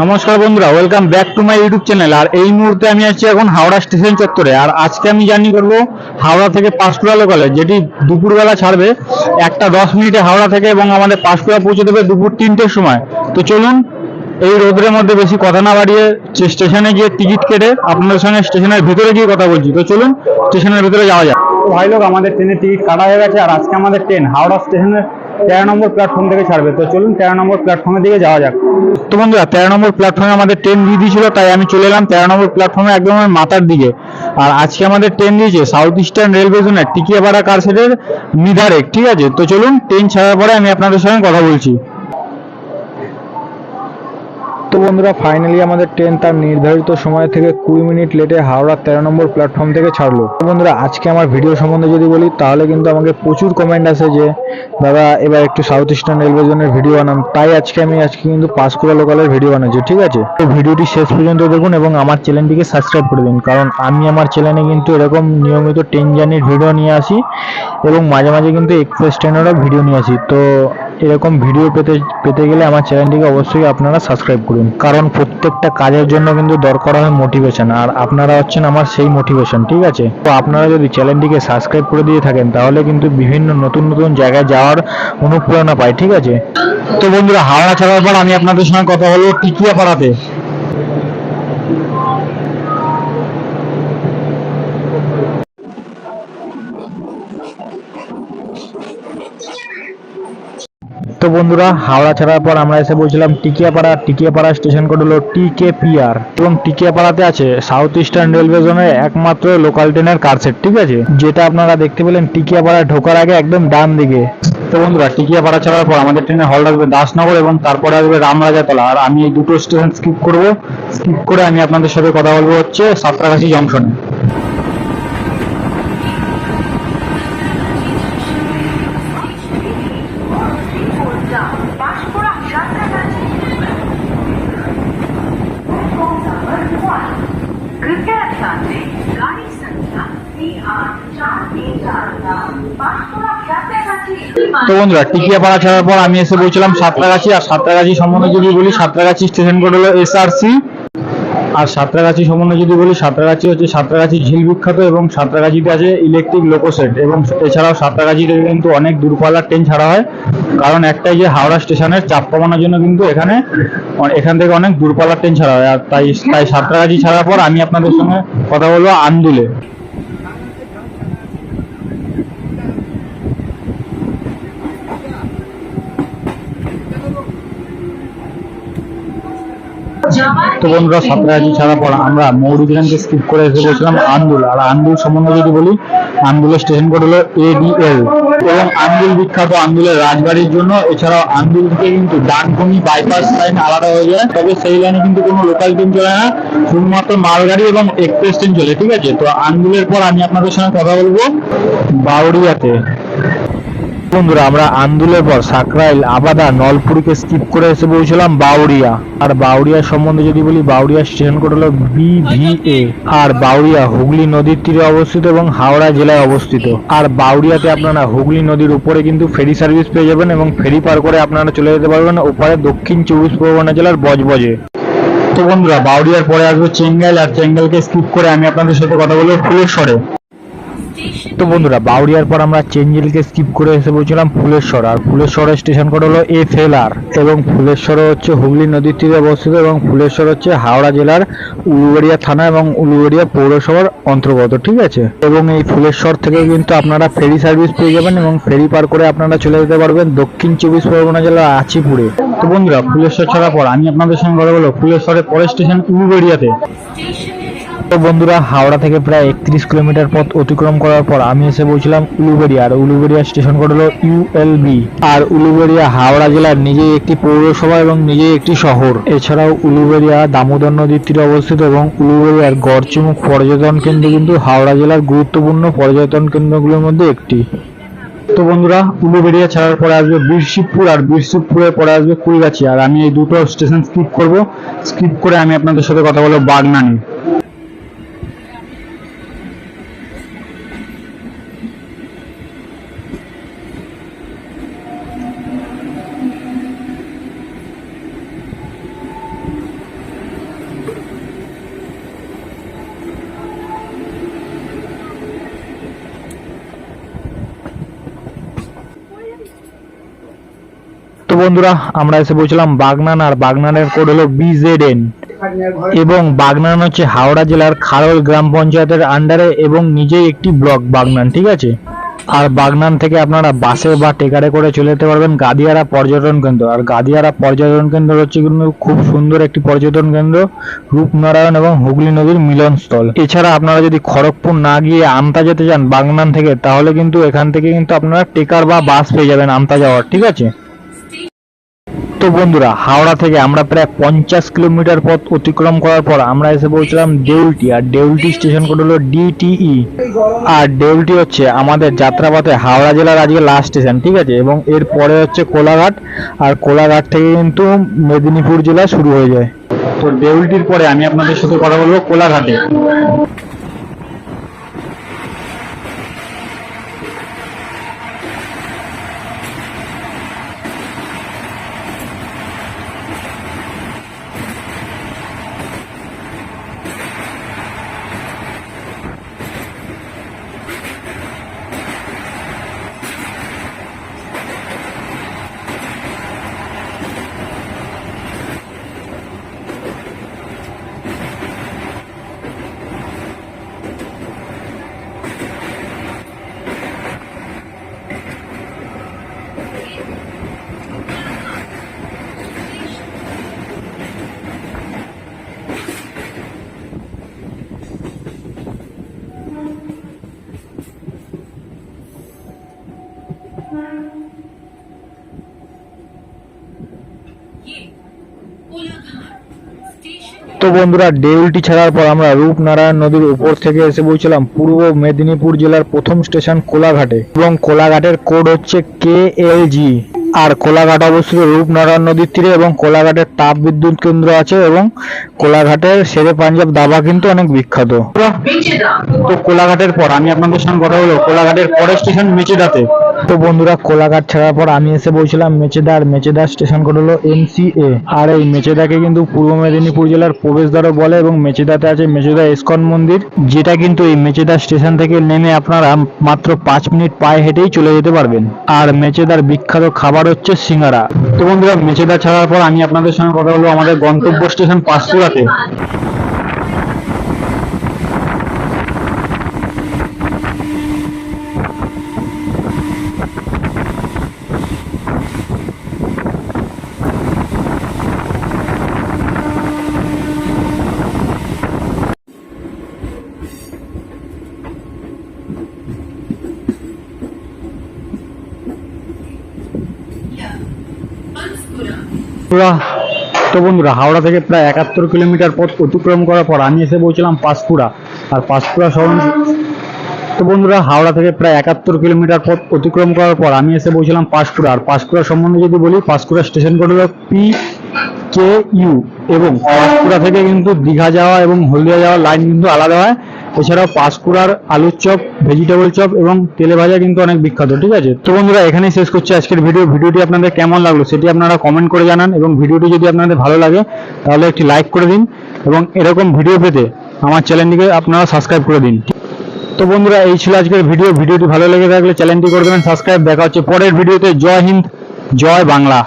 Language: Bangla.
নমস্কার বন্ধুরা welcome back to my YouTube channel আর এই মুহূর্তে আমি আছি এখন হাওড়া স্টেশন চত্বরে। আর আজকে আমি জার্নি করব হাওড়া থেকে পাঁশকুড়া লোকালে যেটি দুপুরবেলা ছাড়বে একটা দশ মিনিটে হাওড়া থেকে এবং আমাদের পাঁশকুড়া পৌঁছে দেবে দুপুর তিনটের সময়। তো চলুন এই রোদের মধ্যে বেশি কথা না বাড়িয়ে স্টেশনে গিয়ে টিকিট কেটে আপনাদের সঙ্গে স্টেশনের ভিতরে গিয়ে কথা বলছি। তো চলুন, স্টেশনের ভিতরে যাওয়া যাক। ভাই লোক, আমাদের ট্রেনের টিকিট কাটা হয়ে গেছে আর আজকে আমাদের ট্রেন হাওড়া স্টেশনের তেরো নম্বর প্ল্যাটফর্ম থেকে ছাড়বে। তো চলুন, তেরো নম্বর প্ল্যাটফর্মের দিকে যাওয়া যাক। তো বন্ধুরা, তেরো নম্বর প্ল্যাটফর্মে আমাদের ট্রেন দিয়ে দিয়েছিল, তাই আমি চলে এলাম তেরো নম্বর প্ল্যাটফর্মে একদম আমার মাথার দিকে। আর আজকে আমাদের ট্রেন দিয়েছে সাউথ ইস্টার্ন রেলওয়ে জোনের টিকিয়াপাড়া কারসেটের নিধারেক ঠিক আছে? তো চলুন, ট্রেন ছাড়ার পরে আমি আপনাদের সঙ্গে কথা বলছি। বন্ধুরা ফাইনালি আমাদের ট্রেন তার নির্ধারিত সময় থেকে কুড়ি মিনিট লেটে হাওড়া তেরো নম্বর প্ল্যাটফর্ম থেকে ছাড়লো। বন্ধুরা, আজকে আমার ভিডিও সম্বন্ধে যদি বলি, তাহলে কিন্তু আমাকে প্রচুর কমেন্ট আসে যে, দাদা, এবার একটু সাউথ ইস্টার্ন রেলওয়ে জোনের ভিডিও বানান তাই আজকে আমি, আজকে কিন্তু পাঁশকুড়া লোকালের ভিডিও বানাচ্ছি ঠিক আছে? তো ভিডিওটি শেষ পর্যন্ত দেখুন এবং আমার চ্যানেলটিকে সাবস্ক্রাইব করে দিন, কারণ আমি আমার চ্যানেলে কিন্তু এরকম নিয়মিত ট্রেন জার্নির ভিডিও নিয়ে আসি এবং মাঝে মাঝে কিন্তু এক্সপ্রেস ট্রেনেরও ভিডিও নিয়ে আসি। তো এরকম ভিডিও পেতে পেতে গেলে আমার চ্যানেলটিকে অবশ্যই আপনারা সাবস্ক্রাইব করুন। কারণ প্রত্যেকটা কাজের জন্য কিন্তু দরকার হয় মোটিভেশন আর আপনারা হচ্ছেন আমার সেই মোটিভেশন ঠিক আছে? তো আপনারা যদি চ্যানেলটিকে সাবস্ক্রাইব করে দিয়ে থাকেন, তাহলে কিন্তু বিভিন্ন নতুন নতুন জায়গায় যাওয়ার অনুপ্রেরণা পাই, ঠিক আছে? তো বন্ধুরা, হাওড়া ছাড়ার পর আমি আপনাদের সঙ্গে কথা বলব টিকিয়াপাড়াতে। তো বন্ধুরা, হাওড়া ছাড়ার পর আমরা এসে বলছিলাম টিকিয়াপাড়া। টিকিয়াপাড়া স্টেশন কোড হলো টিকে পিআর এবং টিকিয়াপাড়াতে আছে সাউথ ইস্টার্ন রেলওয়ে জোনের একমাত্র লোকাল ট্রেনের কারসেট ঠিক আছে? যেটা আপনারা দেখতে পেলেন টিকিয়াপাড়া ঢোকার আগে একদম ডান দিকে। তো বন্ধুরা, টিকিয়াপাড়া ছাড়ার পর আমাদের ট্রেনের হল আসবে দাসনগর এবং তারপরে আসবে রামরাজাতলা। আর আমি এই দুটো স্টেশন স্কিপ করব। স্কিপ করে আমি আপনাদের সাথে কথা বলব হচ্ছে সাঁতরাগাছি জংশনে তো বন্ধুরা, টিকিয়াপাড়া ছাড়ার পর আমি এসে বলছিলাম সাঁতরাগাছি, আর সাঁতরাগাছি সম্বন্ধে যদি বলি, সাঁতরাগাছি স্টেশন কোড হলো এসআরসি আর সাঁতরাগাছি সম্বন্ধে যদি বলি, সাঁতরাগাছি হচ্ছে সাঁতরাগাছি ঝিল বিখ্যাত এবং সাঁতরাগাছিতে আছে ইলেকট্রিক লোকোসেট এবং এছাড়াও সাঁতরাগাছিতে কিন্তু অনেক দূরপাল্লার ট্রেন ছাড়া হয়। কারণ একটাই যে হাওড়া স্টেশনের চাপ কমানোর জন্য কিন্তু এখানে এখান থেকে অনেক দূরপাল্লার ট্রেন ছাড়া হয়। আর তাই তাই সাঁতরাগাছি ছাড়ার পর আমি আপনাদের সঙ্গে কথা বলব আন্দুলে। তো বন্ধুরা সাঁতরাগাছি ছাড়ার পর আমরা মৌরিগ্রামকে স্কিপ করে এসে বলছিলাম আন্দুল। আর আন্দুল সম্বন্ধে যদি বলি, আন্দুলের স্টেশন কোড হলো এডিএল এবং আন্দুল বিখ্যাত আন্দুলের রাজবাড়ির জন্য, এছাড়াও আন্দুল থেকে কিন্তু ডানকুনি বাইপাস লাইন আলাদা হয়ে যায়। তবে সেই লাইনে কিন্তু কোনো লোকাল ট্রেন চলে না। শুধুমাত্র মালগাড়ি এবং এক্সপ্রেস ট্রেন চলে, ঠিক আছে? তো আন্দুলের পর আমি আপনাদের সঙ্গে কথা বলব বাউরিয়াতে। বন্ধুরা, আমরা আন্দুলের পর সাকরাইল, আবাদা, নলপুরিকে স্কিপ করে এসে পৌঁছলাম বাউরিয়া আর বাউরিয়া সম্বন্ধে যদি বলি বাউরিয়া স্টেশন কোড হলো বিভিএ আর বাউরিয়া হুগলি নদীর তীরে অবস্থিত এবং হাওড়া জেলায় অবস্থিত। আর বাউরিয়াতে আপনারা হুগলি নদীর উপরে কিন্তু ফেরি সার্ভিস পেয়ে যাবেন এবং ফেরি পার করে আপনারা চলে যেতে পারবেন ওপারে দক্ষিণ চব্বিশ পরগনা জেলার বজবজে। তো বন্ধুরা বাউরিয়ার পরে আসবে চেঙ্গাইল, আর চেঙ্গাইলকে স্কিপ করে আমি আপনাদের সাথে কথা বলব ফুলেশ্বরে। তো বন্ধুরা বাউরিয়ার পর আমরা চেঞ্জেলকে স্কিপ করে এসে বলছিলাম ফুলেশ্বর, আর ফুলেশ্বরের স্টেশন কোড হলো এফ এল আর এবং ফুলেশ্বর হচ্ছে হুগলি নদীর তীরে অবস্থিত এবং ফুলেশ্বর হচ্ছে হাওড়া জেলার উলুবেড়িয়া থানা এবং উলুবেড়িয়া পৌরসভার অন্তর্গত, ঠিক আছে? এবং এই ফুলেশ্বর থেকে কিন্তু আপনারা ফেরি সার্ভিস পেয়ে যাবেন এবং ফেরি পার করে আপনারা চলে যেতে পারবেন দক্ষিণ চব্বিশ পরগনা জেলার আচিপুরে। তো বন্ধুরা, ফুলেশ্বর ছাড়ার পর আমি আপনাদের সঙ্গে কথা বলব ফুলেশ্বরের পরের স্টেশন উলুবেড়িয়াতে। তো বন্ধুরা, হাওড়া থেকে প্রায় একত্রিশ কিলোমিটার পথ অতিক্রম করার পর আমি এসে পৌঁছলাম উলুবেড়িয়া। আর উলুবেড়িয়া স্টেশন কোড হলো ইউএলবি আর উলুবেড়িয়া হাওড়া জেলার নিজেই একটি পৌরসভা এবং নিজেই একটি শহর। এছাড়াও উলুবেড়িয়া দামোদর নদীর তীরে অবস্থিত এবং উলুবেড়িয়ার গড়চিমুখ পর্যটন কেন্দ্র কিন্তু হাওড়া জেলার গুরুত্বপূর্ণ পর্যটন কেন্দ্রগুলোর মধ্যে একটি। তো বন্ধুরা, উলুবেড়িয়া ছাড়ার পরে আসবে বীরশিবপুর আর বীরশিবপুরের পরে আসবে কুলগাছি আর আমি এই দুটো স্টেশন স্কিপ করব। স্কিপ করে আমি আপনাদের সাথে কথা বলব বাগনানি। বন্ধুরা, আমরা এসে বলছিলাম বাগনান আর বাগনানের কোড হলো বিজেড এবং বাগনান হচ্ছে হাওড়া জেলার খারল গ্রাম পঞ্চায়েতের আন্ডারে এবং নিজেই একটি ব্লক বাগনান, ঠিক আছে? আর বাগনান থেকে আপনারা বাসে বা টেকারে করে চলে যেতে পারবেন গাদিয়ারা পর্যটন কেন্দ্র। আর গাদিয়ারা পর্যটন কেন্দ্র হচ্ছে কিন্তু খুব সুন্দর একটি পর্যটন কেন্দ্র, রূপনারায়ণ এবং হুগলি নদীর মিলনস্থল। এছাড়া আপনারা যদি খড়গপুর না গিয়ে আমতা যেতে চান বাগনান থেকে, তাহলে কিন্তু এখান থেকে কিন্তু আপনারা টেকার বা বাস পেয়ে যাবেন আমতা যাওয়ার, ঠিক আছে? তো বন্ধুরা, হাওড়া থেকে আমরা প্রায় পঞ্চাশ কিলোমিটার পথ অতিক্রম করার পর আমরা এসে পৌঁছলাম দেউলটি, আর দেউলটি স্টেশন কোড হলো ডিটিই। আর দেউলটি হচ্ছে আমাদের যাত্রাপথে হাওড়া জেলার আজকে লাস্ট স্টেশন ঠিক আছে? এবং এর পরে হচ্ছে কোলাঘাট, আর কোলাঘাট থেকে কিন্তু মেদিনীপুর জেলা শুরু হয়ে যায়। তো দেউলটির পরে আমি আপনাদের সাথে কথা বলব কোলাঘাটে। তো বন্ধুরা, ডেউলটি ছাড়ার পর আমরা রূপনারায়ণ নদীর উপর থেকে এসে পৌঁছলাম পূর্ব মেদিনীপুর জেলার প্রথম স্টেশন কোলাঘাটে এবং কোলাঘাটের কোড হচ্ছে কে আর কোলাঘাট অবস্থিত রূপনারায়ণ নদীর তীরে এবং কোলাঘাটের তাপ বিদ্যুৎ কেন্দ্র আছে এবং কোলাঘাটের শেরে পাঞ্জাব দাবা কিন্তু অনেক বিখ্যাত। তো কোলাঘাটের পর আমি আপনাদের সঙ্গে কথা বলব। কোলাঘাটের পরের স্টেশন মেচেদাতে। তো বন্ধুরা, কোলাঘাট ছাড়ার পর আমি এসে বলছিলাম মেচেদা আর মেচেদা স্টেশন কোড হলো এমসিএ আর এই মেচেদাকে কিন্তু পূর্ব মেদিনীপুর জেলার প্রবেশদ্বারও বলে এবং মেচেদাতে আছে মেচেদা ইস্কন মন্দির, যেটা কিন্তু এই মেচেদা স্টেশন থেকে নেমে আপনারা মাত্র পাঁচ মিনিট পায়ে হেঁটেই চলে যেতে পারবেন। আর মেচেদার বিখ্যাত খাবার হচ্ছে সিঙ্গারা। তো বন্ধুরা, মেচেদা ছাড়ার পর আমি আপনাদের সঙ্গে কথা বলব আমাদের গন্তব্য স্টেশন পাঁশকুড়াতে তো বন্ধুরা, হাওড়া থেকে প্রায় একাত্তর কিলোমিটার পথ অতিক্রম করার পর আমি এসে পৌঁছলাম পাঁশকুড়া। আর পাঁশকুড়া শহর তো বন্ধুরা, হাওড়া থেকে প্রায় একাত্তর কিলোমিটার পথ অতিক্রম করার পর আমি এসে পৌঁছলাম পাঁশকুড়া। আর পাঁশকুড়া সম্বন্ধে যদি বলি, পাঁশকুড়া স্টেশন কোড হলো পি কে ইউ এবং পাঁশকুড়া থেকে কিন্তু দীঘা যাওয়া এবং হলদিয়া যাওয়ার লাইন কিন্তু আলাদা হয়। এছাড়াও পাঁশকুড়ার আলুর চপ ভেজিটেবল চপ এবং তেলে ভাজা কিন্তু অনেক বিখ্যাত, ঠিক আছে? তো বন্ধুরা, এখানেই শেষ করছি আজকের ভিডিও ভিডিওটি আপনাদের কেমন লাগল সেটি আপনারা কমেন্ট করে জানান এবং ভিডিওটি যদি আপনাদের ভালো লাগে, তাহলে একটি লাইক করে দিন এবং এরকম ভিডিও পেতে আমার চ্যানেলটিকে আপনারা সাবস্ক্রাইব করে দিন। তো বন্ধুরা, এই ছিল আজকের ভিডিও ভিডিওটি ভালো লেগে থাকলে চ্যানেলটি করে দেবেন সাবস্ক্রাইব দেখা হচ্ছে পরের ভিডিওতে জয় হিন্দ, জয় বাংলা।